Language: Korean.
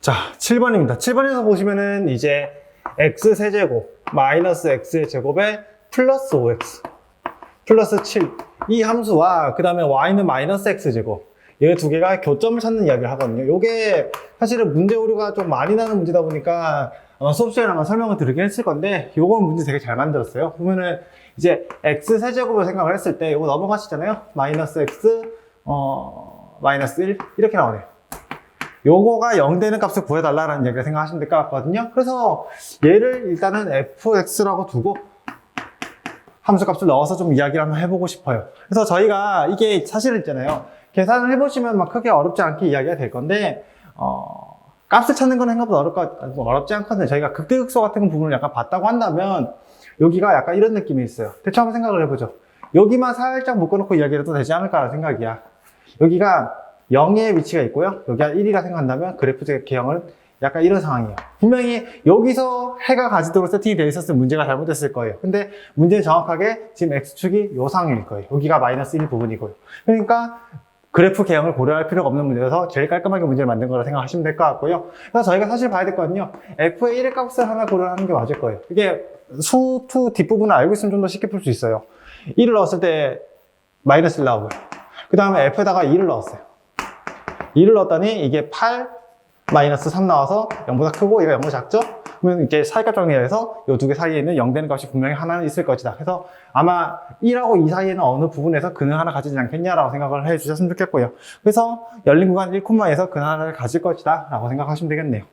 자, 7번입니다. 7번에서 보시면은 이제 x 세제곱 마이너스 x의 제곱에 플러스 5x 플러스 7. 이 함수와 그 다음에 y는 마이너스 x제곱. 이두 개가 교점을 찾는 이야기를 하거든요. 이게 사실은 문제 오류가 좀 많이 나는 문제다 보니까 아마 수업 시간에 아마 설명을 드리긴 했을 건데 요건 문제 되게 잘 만들었어요. 보면은 이제 x 세제곱을 생각을 했을 때 이거 넘어가시잖아요. 마이너스 x 어 마이너스 1 이렇게 나오네요. 요거가 0 되는 값을 구해달라는 얘기를 생각하시면 될 것 같거든요. 그래서 얘를 일단은 fx라고 두고 함수 값을 넣어서 좀 이야기를 한번 해보고 싶어요. 그래서 저희가 이게 사실은 있잖아요. 계산을 해보시면 막 크게 어렵지 않게 이야기가 될 건데, 어, 값을 찾는 건 생각보다 어렵, 뭐 어렵지 않거든요. 저희가 극대극소 같은 부분을 약간 봤다고 한다면, 여기가 약간 이런 느낌이 있어요. 대충 한번 생각을 해보죠. 여기만 살짝 묶어놓고 이야기를 해도 되지 않을까라는 생각이야. 여기가 0의 위치가 있고요. 여기가 1이라 생각한다면 그래프 개형은 약간 이런 상황이에요. 분명히 여기서 해가 가지도록 세팅이 되어 있었으면 문제가 잘못됐을 거예요. 근데 문제는 정확하게 지금 X축이 요 상황일 거예요. 여기가 마이너스 1 부분이고요. 그러니까 그래프 개형을 고려할 필요가 없는 문제여서 제일 깔끔하게 문제를 만든 거라 생각하시면 될 것 같고요. 그래서 저희가 사실 봐야 될 거거든요. F의 1의 값을 하나 고려하는 게 맞을 거예요. 이게 수2 뒷부분을 알고 있으면 좀 더 쉽게 풀 수 있어요. 1을 넣었을 때 마이너스 1 나오고요. 그 다음에 F에다가 2를 넣었어요. 2를 넣었더니 이게 8 마이너스 3 나와서 0보다 크고 얘가 0보다 작죠? 그러면 이제 사이값 정리해서 이 두 개 사이에는 0 되는 값이 분명히 하나는 있을 것이다. 그래서 아마 1하고 2 사이에는 어느 부분에서 근을 하나 가지지 않겠냐라고 생각을 해 주셨으면 좋겠고요. 그래서 열린 구간 1콤마에서 근 하나를 가질 것이다 라고 생각하시면 되겠네요.